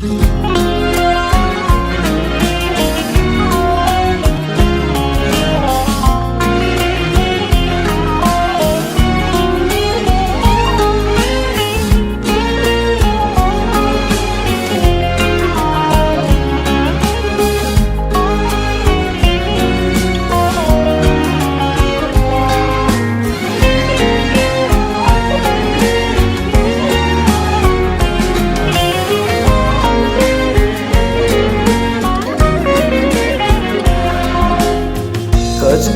Kaç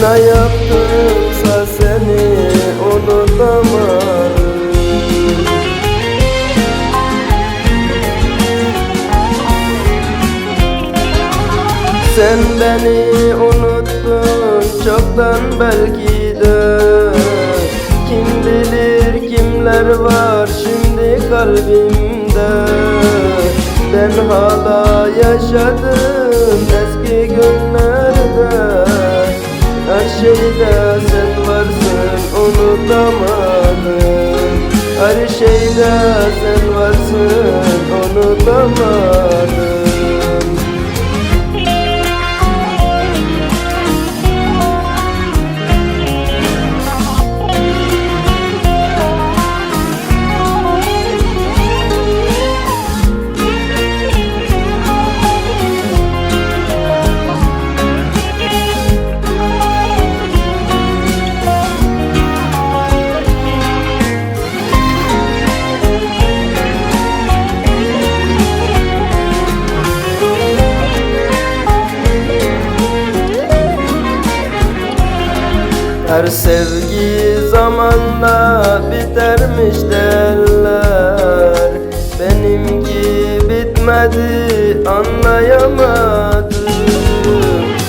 Ne yaptımsa seni unutamadım Sen beni unuttun çoktan belki de. Kim bilir kimler var şimdi kalbimde. Ben hala yaşadım eski günlerde şeyde sen varsın unutamadım Her şeyde sen varsın unutamadım Her sevgi zamanla bitermiş derler. Benimki bitmedi anlayamadım.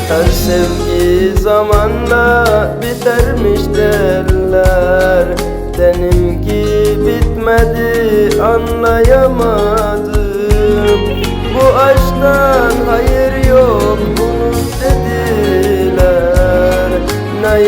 Her sevgi zamanla bitermiş derler. Benimki bitmedi anlayamadım. Bu aşktan hayır yok bunu dediler. Ne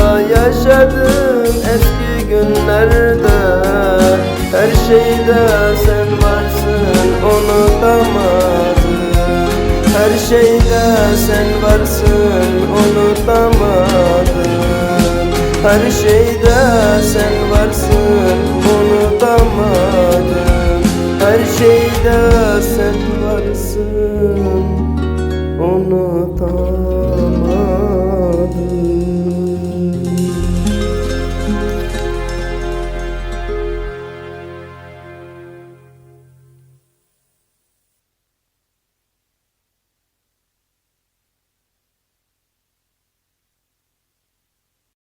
yaşadım eski günlerde Her şeyde sen varsın unutamadım. Her şeyde sen varsın unutamadım. Her şeyde sen varsın unutamadım. Her şeyde sen varsın unutamadım